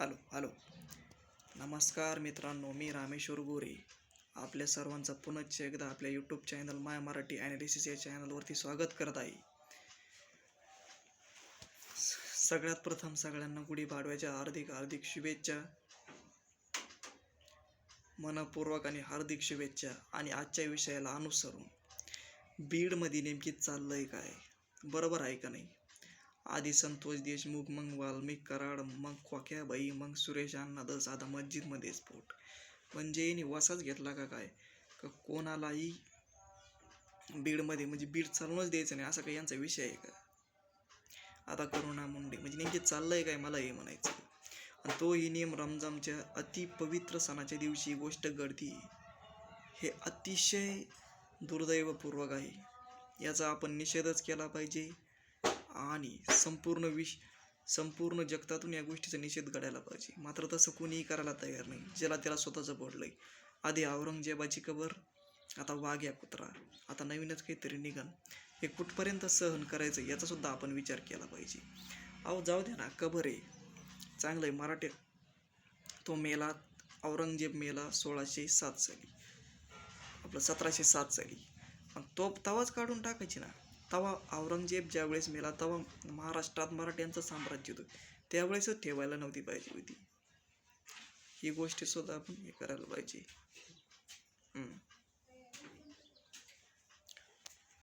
Hello hello. नमस्कार मित्रांनो मी रामेश्वर गोरे. आपल्या सर्वांचं पुनश्च एकदा आपल्या YouTube channel my Marathi analysis या चॅनलवरती स्वागत करत आहे. स- सगळ्यात प्रथम सगळ्यांना गुढीपाडव्याच्या हार्दिक हार्दिक शुभेच्छा. मनपूर्वक आणि हार्दिक शुभेच्छा आणि आजच्या विषयाला अनुसरून. बीडमध्ये नेमकी आहे काय? बरोबर आहे का नाही? आधी संतोष देशमुख मग वाल्मिक कराड मग खोक्याबाई मग सुरेश अण्णा दस आता मस्जिदमध्ये स्फोट. म्हणजे यांनी वसाच घेतला का काय? का कोणालाही बीडमध्ये म्हणजे बीड चालूनच द्यायचं नाही असा काही यांचा विषय आहे का? आता करुणा मुंडे म्हणजे नेमके चाललंय काय मला हे म्हणायचं. आणि तो ही नियम रमजामच्या अति पवित्र सणाच्या दिवशी गोष्ट घडती. हे अतिशय दुर्दैवपूर्वक आहे. याचा आपण निषेधच केला पाहिजे. आणि संपूर्ण विश संपूर्ण जगतातून या गोष्टीचा निषेध घडायला पाहिजे. मात्र तसं कोणीही करायला तयार नाही. ज्याला त्याला स्वतःचं पडलंय. आधी औरंगजेबाची कबर आता वाघ या कुत्रा. आता नवीनच काहीतरी निघन. हे कुठपर्यंत सहन करायचं याचासुद्धा आपण विचार केला पाहिजे. अहो जाऊ द्या ना. कबर आहे. चांगलं आहे. मराठी तो मेला औरंगजेब मेला सोळाशे सात साली. आपलं सतराशे सात साली. पण तो तवाच काढून टाकायची ना. तवा औरंगजेब ज्यावेळेस मेला तेव्हा महाराष्ट्रात मराठ्यांचं साम्राज्य होतं. त्यावेळेसच ठेवायला नव्हती पाहिजे होती. ही गोष्टीसुद्धा आपण हे करायला पाहिजे.